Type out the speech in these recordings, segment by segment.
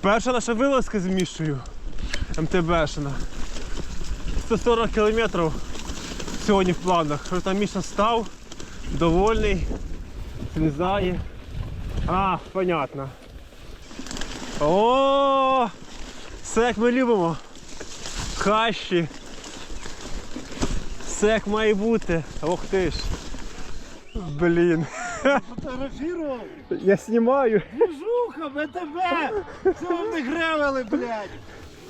Перша наша вилазка з Мішою. МТБшина. 140 кілометрів сьогодні в планах. Що там Міша став, довольний, злізає. А, понятно. О, все як ми любимо. Хащі. Все як має бути. Ох ти ж. Блін. Фотографував? Я знімаю. Движуха, ВТБ! Це вам не гревели, блядь!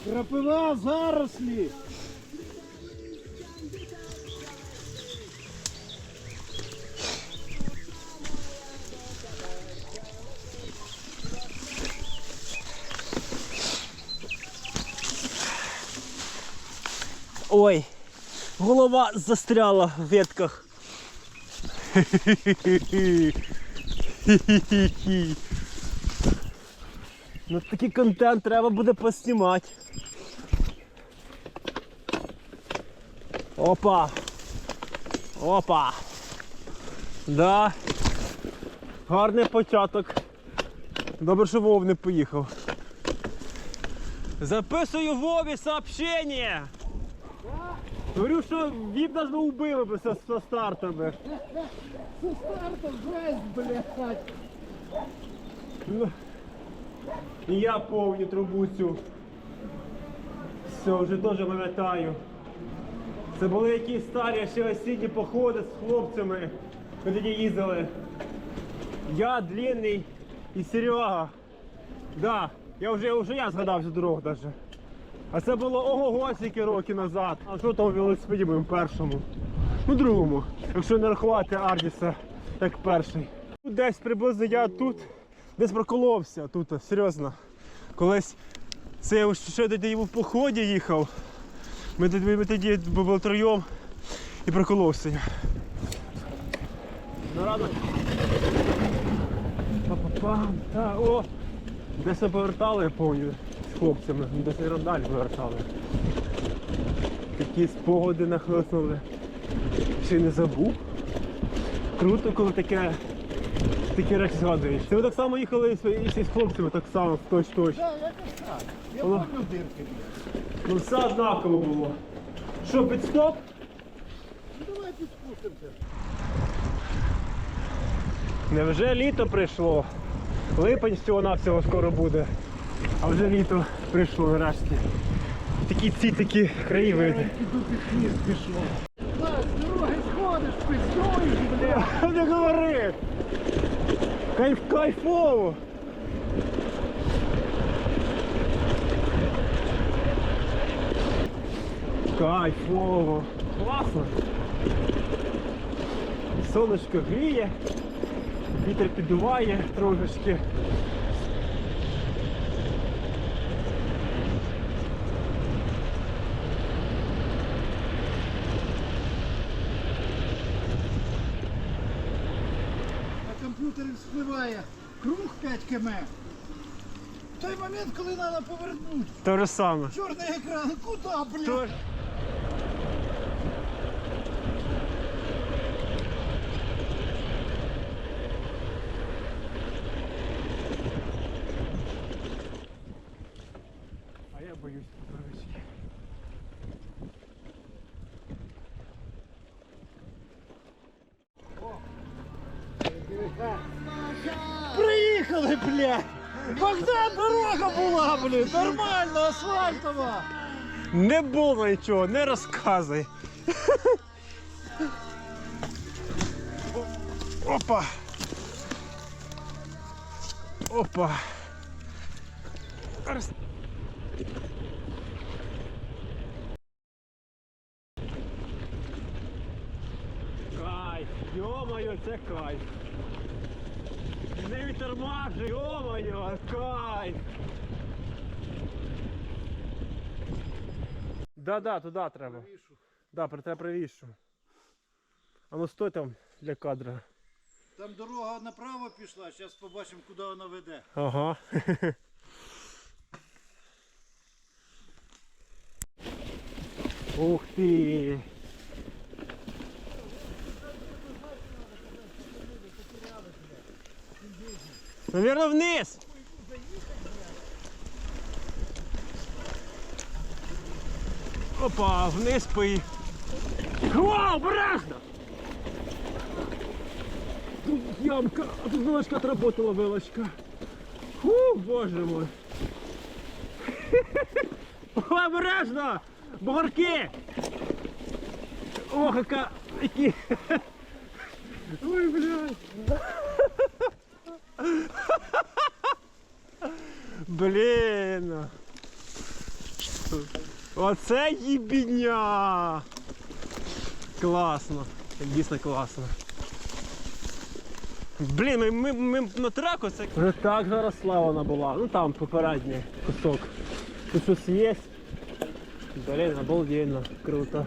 Крапива, зарослі! Ой, голова застряла в ветках. Ну такий контент треба буде поснімати. Опа. Опа. Да. Гарний початок. Добре, що Вов не поїхав. Записую Вові сообщение. Говорю, що він нас би убили би со, со стартами. Це стартом жесть, блядь! Ну, І я повню трубу цю. Все, вже теж пам'ятаю. Це були якісь старі ще осінні походи з хлопцями. Ми тоді їздили. Я длинний і Серега. Да, я вже, вже я згадав цю дорогу навіть. А це було ого скільки років назад. А що там у велосипеді моєму першому? Ну другому, якщо не рахувати Ардіса як перший. Ну, Десь приблизно я тут десь проколовся тут, серйозно. Колись це я ще тоді в поході їхав. Ми тоді, ми тоді були троєм і проколовся я. Па-па-пам. Та, о! Десь повертали, я пам'ятаю, хлопцями, десь і далі повертали. Такі спогади нахлиснули. Ще не забув. Круто, коли таке, такі речі згадуєш. Це ми так само їхали і з хлопцями, так само, точ точ. Так, якось так. Я помню дирки. Ну все однаково було. Що, підстоп? Ну, Давай підспустимося. Невже літо прийшло? Липень всього навсього скоро буде. А вже літо прийшло нарешті. Такі ці такі краєвиди. Дороги сходиш, пиздуєш, блядь! Не говори! Кайф, кайфово! Кайфово! Класно! Сонечко гріє, вітер піддуває трошечки. На комп'ютері спливає круг 5 км. В той момент, коли треба повернути. Те же саме. Чорний екран, куди, блядь? То- А я боюсь трошечки. Приїхали, блядь! Богдан, дорога була, блядь! Нормально, асфальтова! Не було нічого, не розказуй. Опа. Опа. Кайф, йо-моє, це кайф. Не відтормажуй, йо-моє, кайф. Да-да, туди треба. Да, при тебе правіше. А ну стой там для кадра. Там дорога направо пішла, зараз побачимо, куди вона веде. Ага. Ух ти. Наверно, вниз. Опа, вниз пий. О, обережно! Ямка, а тут вилочка отработала вилочка. Фу, боже мой. Обережно! Бугорки! Ох, яка... Які... Ой, блядь. Блін. Оце їбіня. Класно. Дійсно класно. Блін, ми, ми, ми на треку це. Вже так заросла вона була. Ну там попередній кусок. Тут щось є. Блін, обалденно, круто.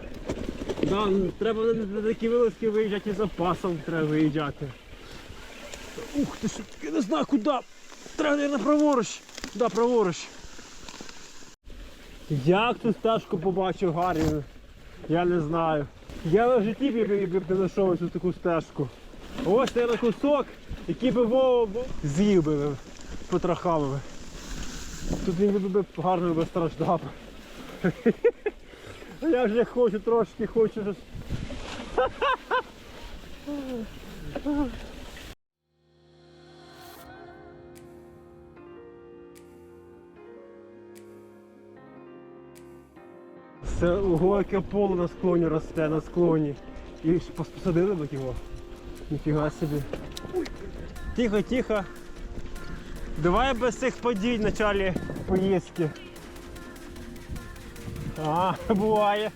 Да, ну, треба на такі вилазки виїжджати і запасом треба виїжджати. Ух ти я не знаю куди. Треба, мабуть, праворуч. Да, праворуч. Як цю стежку побачив Гаррі? Я не знаю. Я в житті б не знайшов цю таку стежку. Ось це на кусок, який би Вова з'їв би би, потрохами. би. Тут він би, гарно би страждав. Я вже хочу трошки, хочу щось. Це глибоке поле на склоні росте, на склоні. І посадили б його. Ніфіга собі. Тихо, тихо. Давай без цих подій в началі поїздки. А, буває.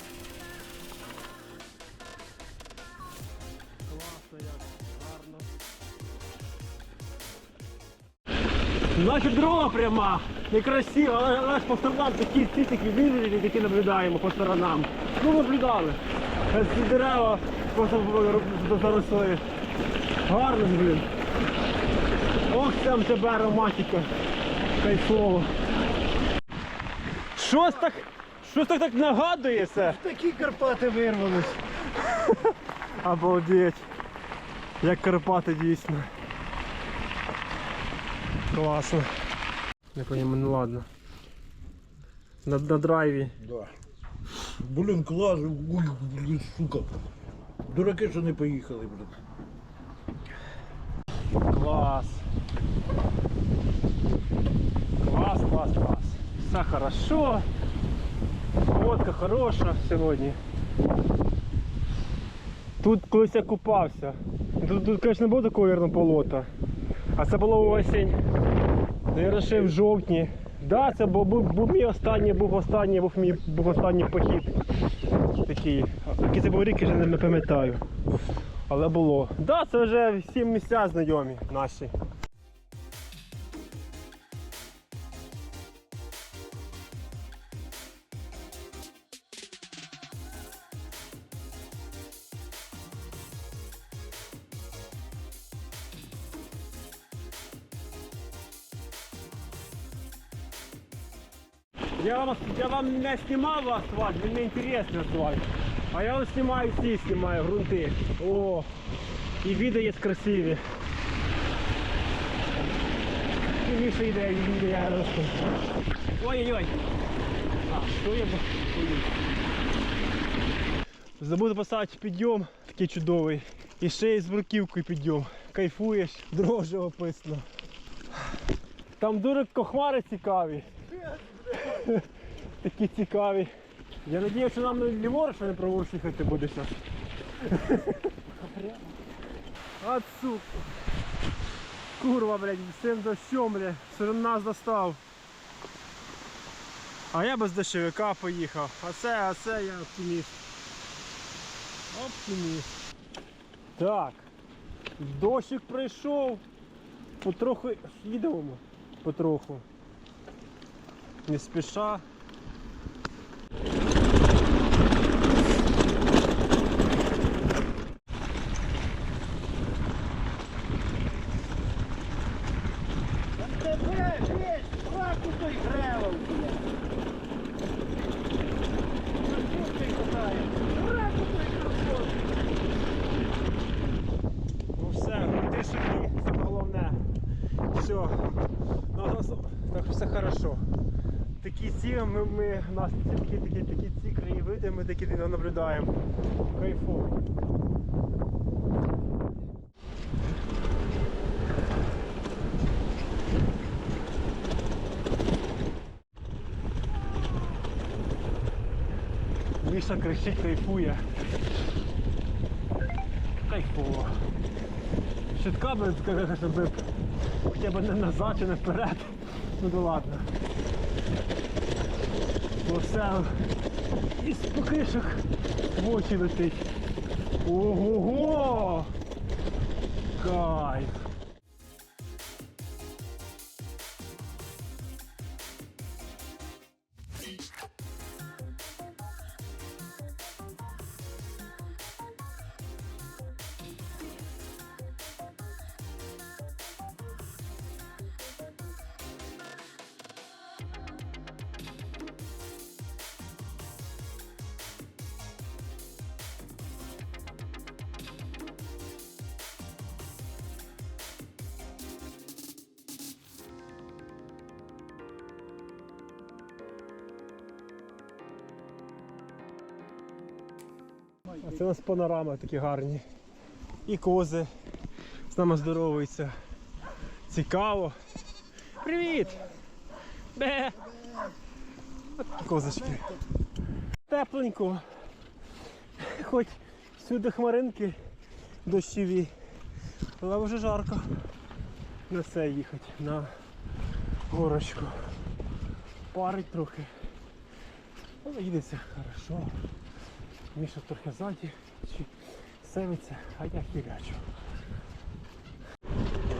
Класно як, гарно. Значить дорога пряма, некрасива, але, але ж по сторонам такі ці такі віжелі, які наблюдаємо по сторонам. Ну наблюдали. Ці дерева просто заросли. Гарно, блін. Ох, там тебе романтика. Кайфово. Щось так, щось так, так нагадує це. Такі Карпати вирвались. Обалдеть. Як Карпати дійсно. Класно. Не понимаю, ну ладно. На, на драйві. Да. Блін, клас, ой, блін, сука. Дураки, що не поїхали, блін. Класс. Класс, класс, класс. Все хорошо. Водка хороша сьогодні. Тут колись я купався. Тут, тут звісно, не було такого вірно, болота. А це було осінь. Ще в жовтні. Да, це був, був мій останній, був останній, був мій був останній похід. Такий. Який це був рік, я вже не пам'ятаю. Але було. Да, це вже всі місця знайомі наші. Вам не снимал асфальт, мне интересно асфальт. А я вот снимаю ці, снимаю грунти. О, і відео є красиві. І більше йде, відео я розкажу. Ой-ой-ой. А, що я? Забув поставити підйом, такий чудовий. І ще й з бруківкою підйом. Кайфуєш, дрожжі описано. Там дуже кохмари цікаві. Такі цікаві. Я надію, що нам ліворуч не праворуч їхати буде зараз. От сука. Курва, блядь, цим дощом, блядь, все одно нас достав. А я без дощовика поїхав. А це, а це я оптиміст. Оптиміст. Так. Дощик прийшов. Потроху їдемо. Потроху. Не спіша. Тебе, весь, раку той гревел, блядь. Красивкой катається. Раку той красивкой. Ну все, ти собі, це головне. Все. Ну, так все хорошо. такі ці, у нас такі, такі, такі ці краєвиди, ми такі наблюдаємо. Кайфово. Міша кричить, кайфує. Кайфово. Щитка би сказати, щоб хоча б не назад чи не вперед. Ну то ладно. Все із покришок в очі летить. Ого-го! Кайф! А це у нас панорами такі гарні. І кози з нами здоровуються. Цікаво. Привіт! Бе! От козочки. Тепленько. Хоч всюди хмаринки дощові. Але вже жарко. На це їхати, на горочку. Парить трохи. Але їдеться хорошо. Міша трохи ззаді, чи севиться, а я хірячу.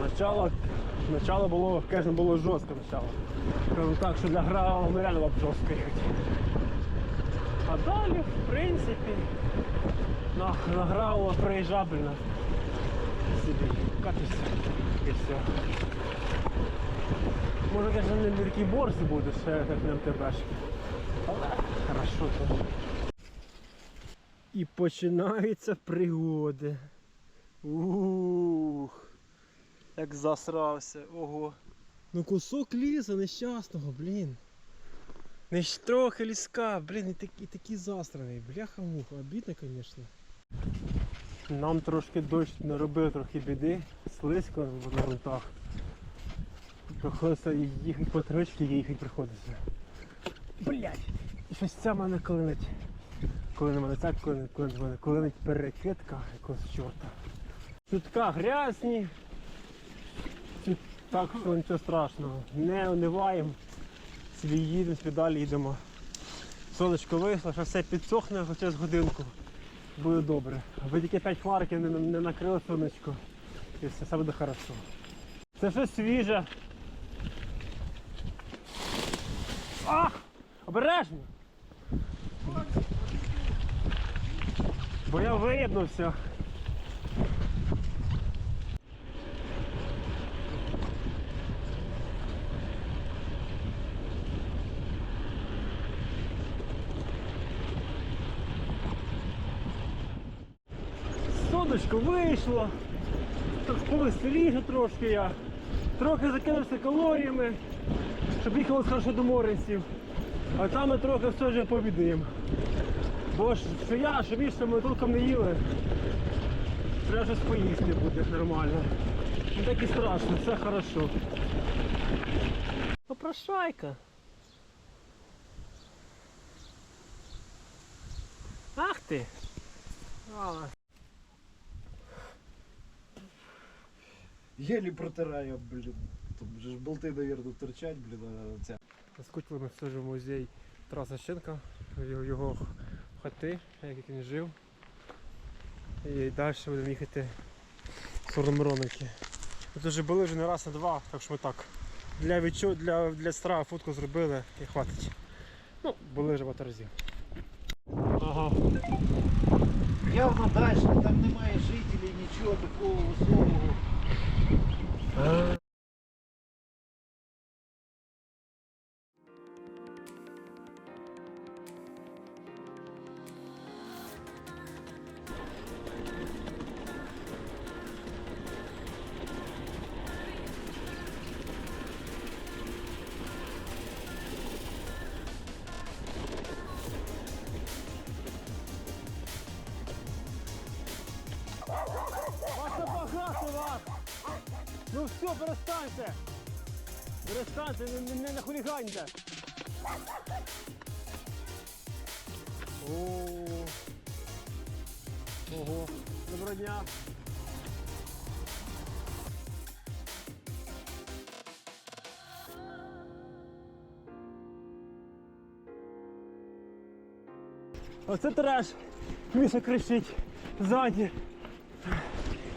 Начало, начало було, скажімо, було жорстке начало. Скажімо так, що для грала ми реально було б жорстко їхати. А далі, в принципі, на, на граву проїжджабельно. Собі катишся і все. Може, звісно, не такий борси буде, ще як на МТБшки. Але хорошо. І починаються пригоди. Ух, як засрався, ого. Ну кусок лісу нещасного, блін. Не ж трохи ліска, блін, і такі, і такі засраний. Бляха муха, обідно, звісно. Нам трошки дощ наробив трохи біди, слизько на грунтах. Приходиться їхати по трошки їхати приходиться. Блять! Щось це мене клинить. Коли на мене так, коли, коли на мене клинить перекидка якогось чорта. Чутка грязні. Так що нічого страшного. Не униваємо. Собі їдемо, собі далі їдемо. Сонечко вийшло, що все підсохне хоча з годинку. Буде добре. Аби тільки 5 хмарки не, не накрило сонечко. І все, все буде хорошо. Це щось свіже. Ах! Обережно! Бо я виєднувся. Сонечко вийшло. Повеселіше трошки я. Трохи закинувся калоріями, щоб їхалось хорошо до моренців. А там ми трохи все ж повідаємо. Бо ж що я, що більше ми толком не їли. Треба щось поїсти буде нормально. Не так і страшно, все хорошо. Попрошайка. Ах ти! А, Єлі протираю, блін. Там вже ж болти, навірно, торчать, блін, а ця. Заскочили ми все ж в музей Тараса його, його хати, як він жив. І далі будемо їхати в сторону Мироники. Ми тут вже були вже не раз, а два, так що ми так. Для відчу, для, для страви фотку зробили і хватить. Ну, були вже багато разів. Ага. Явно далі, там немає жителів, нічого такого високого. Хуліганьте! О, Ого, доброго дня! Оце треш. Міша кричить ззаді.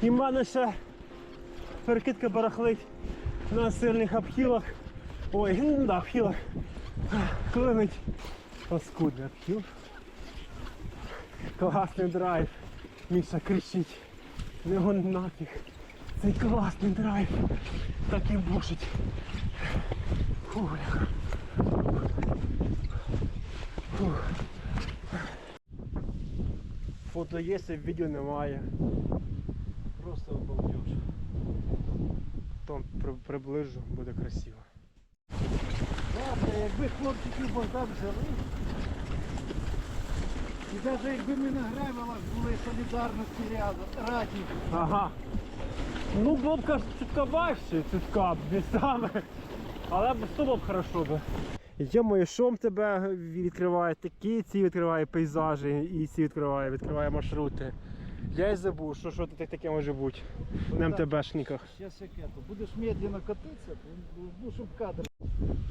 І в мене ще перекидка барахлить на сильних обхилах. Ой, ну да, обхилах. Клинить. Паскудний обхил. Класний драйв. Міша кричить. Не гон нафіг. Цей класний драйв. Так і бушить. Фу. Фух. Фото є, а відео немає. Просто обалдеж. Там приближу, буде красиво. Правда, якби хлопчиків Богдан взяли, і навіть якби ми на гребелах були солідарності раді, Ага. Ну, було б каже, чутка важче, чутка б містами. Але б то було б хорошо би. Йому, шом тебе відкриває, такі ці відкриває пейзажі, і ці відкриває, відкриває маршрути. Я й забув, що, що тут таке може бути на МТБшниках. Зараз яке то, будеш медленно катитися, ну, щоб кадр.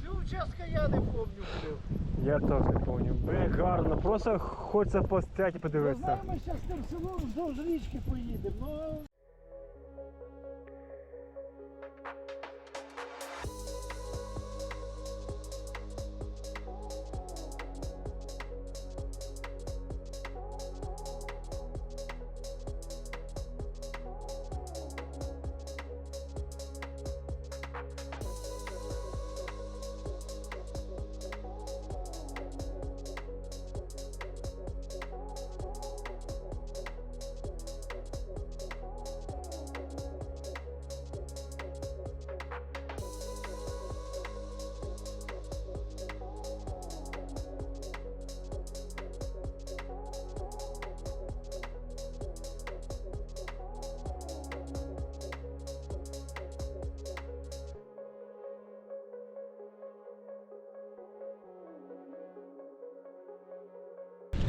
Цього участка я не пам'ятаю, блив. Я теж не пам'ятаю. Блін, гарно, просто хочеться постояти і подивитися. Ми зараз тим селом вздовж річки поїдемо,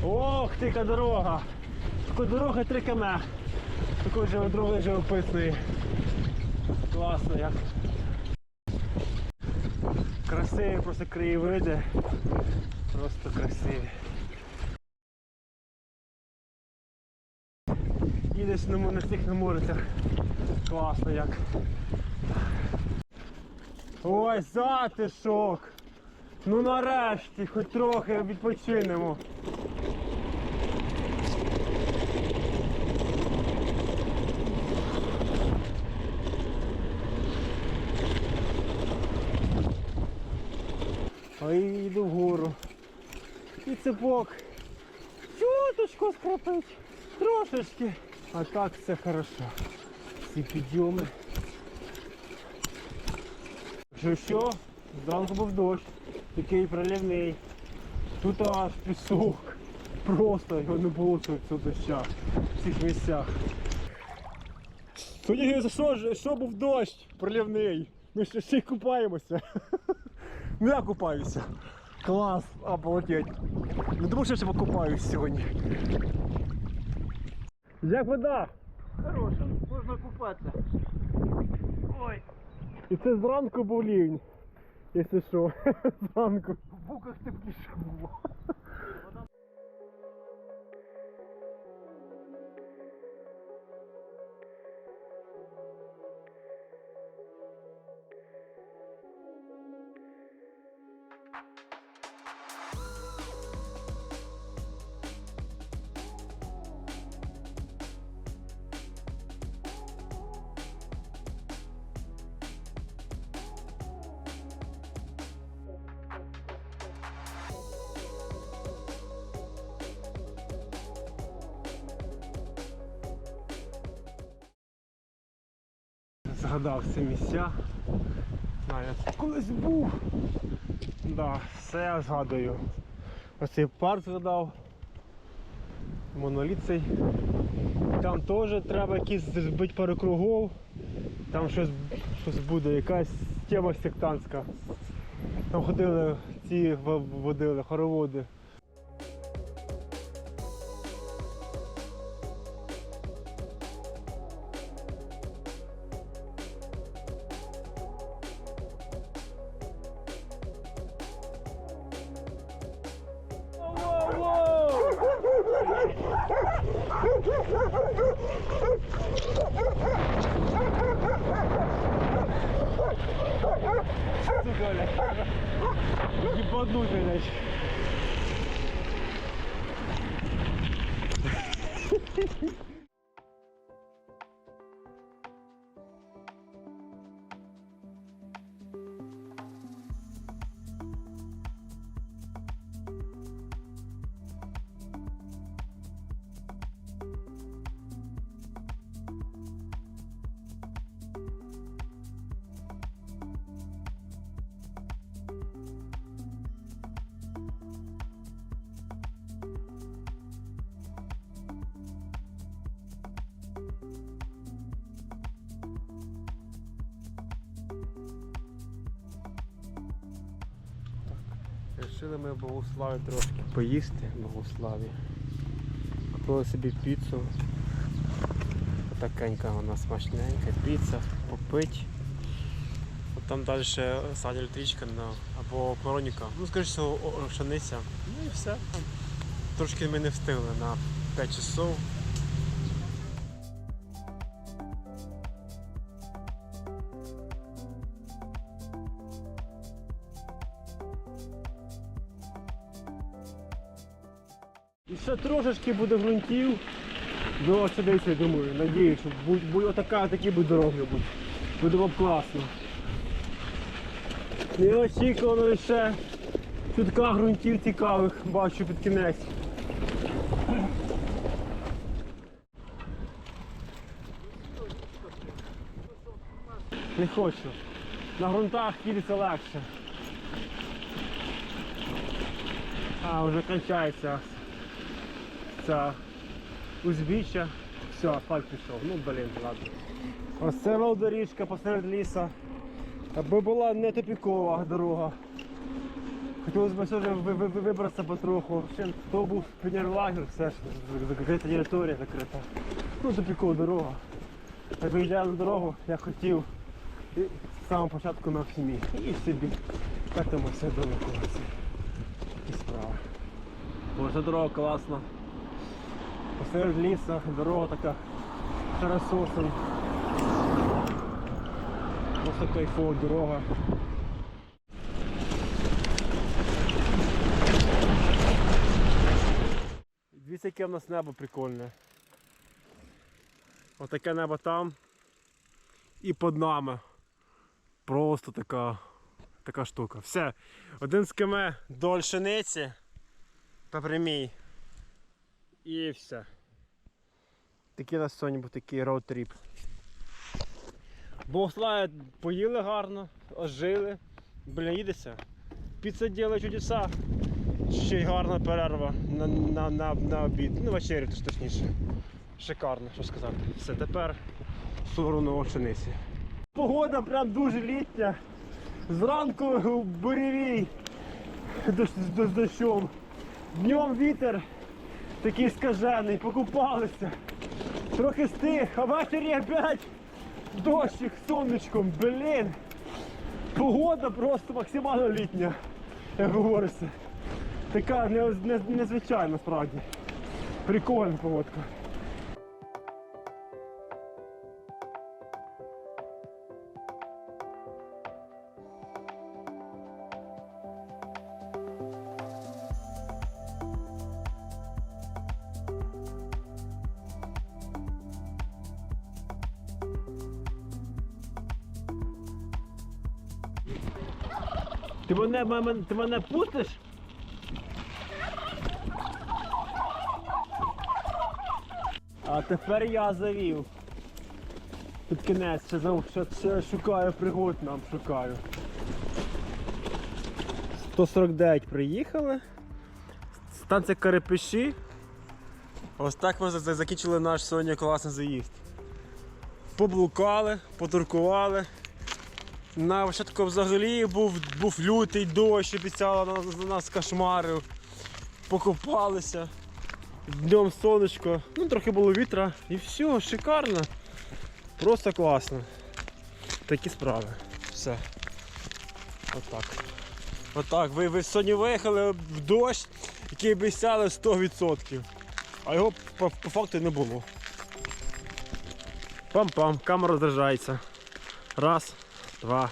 Ох, ти яка дорога! Така дорога 3 км. Такої же дороги живописної. Класно як. Красиві просто краєвиди. Просто красиві. Їдеш на цих наморицях. Класно як. Ой, затишок! Ну нарешті, хоч трохи відпочинемо. А йду вгору. І цепок. Чуточку скрипить. Трошечки. А так все хорошо. Всі підйоми. Що що? Зранку був дощ. Такий проливний. Тут аж пісок. Просто його не було цього доща в цих місцях. Тоді що ж що був дощ проливний? Ми ще ще й купаємося. Я купаюся. Клас, обалдеть. Не думав, що я ще покупаюсь сьогодні. Як вода? Хороша, можна купатися. Ой, І це зранку був лівень. Якщо що, зранку. в буках тепліше було. Згадав ці місця. Тут колись був. Да, все я згадую. Оцей парк згадав. Моноліт цей. Там теж треба якісь збити пару кругов. Там щось, щось буде, якась тема сектантська. Там ходили ці водили, хороводи. Рішили ми в Богославі трошки поїсти в Богославі. Купили собі піцу. Такенька вона смачненька, піца, попить. От там далі садь електричка на, або Короніка. Ну, скоріше всього, о- о, пшениця. Ну і все. Трошки ми не встигли на 5 часов. Ще трошечки буде ґрунтів до Очадиці, думаю, надію, що будь, будь отака, такі будуть дороги будуть. Буде б класно. Неочікувано лише чутка ґрунтів цікавих бачу під кінець. Не хочу. На ґрунтах їдеться легше. А, вже кончається ця узбіччя. Все, асфальт пішов. Ну блін, ладно. Ось це велодоріжка посеред ліса. Аби була не тупікова дорога. Хотілося б сьогодні ви- ви- ви- вибратися потроху. Ще хто був піонерлагер, все ж закрита територія закрита. Ну, тупікова дорога. Так виїжджаю на дорогу, я хотів і з самого початку на всімі. І собі. Так там все далеко. Такі справи. Бо ця дорога класна. Посеред ліса, дорога така терасосом. Просто кайфова дорога. Дивіться, яке в нас небо прикольне. Отаке небо там і під нами. Просто така, така штука. Все. Один з кеме до Ольшениці по прямій. І все. Такий у нас сьогодні був такий роуд-тріп. Богославі поїли гарно, ожили. Блін, їдеться. Ділає чудеса. Ще й гарна перерва на, на, на, на обід. Ну, вечерю то точніше. Шикарно, що сказати. Все, тепер в сторону Овчениці. Погода прям дуже літня. Зранку буревій дощ, з, з дощом. Днем вітер такий скажений, покупалися. Трохи стих, а ввечері опять дощик з сонечком, блін. Погода просто максимально літня, як говориться. Така не, не, незвичайна справді. Прикольна погодка. Мене, мене, ти мене пустиш? А тепер я завів. Під кінець ще, ще, ще шукаю пригод нам шукаю. 149 приїхали. Станція Карепиші. Ось так ми закінчили наш сьогодні класний заїзд. Поблукали, потуркували. На початку взагалі був, був лютий дощ, обіцяла на, на нас кошмарив. Покупалися. Днем сонечко, ну трохи було вітра і все, шикарно. Просто класно. Такі справи. Все. Отак. Отак. Ви, ви сьогодні виїхали в дощ, який обіцяли 100%. А його по, по факту не було. Пам-пам, камера заряджається. Раз, два,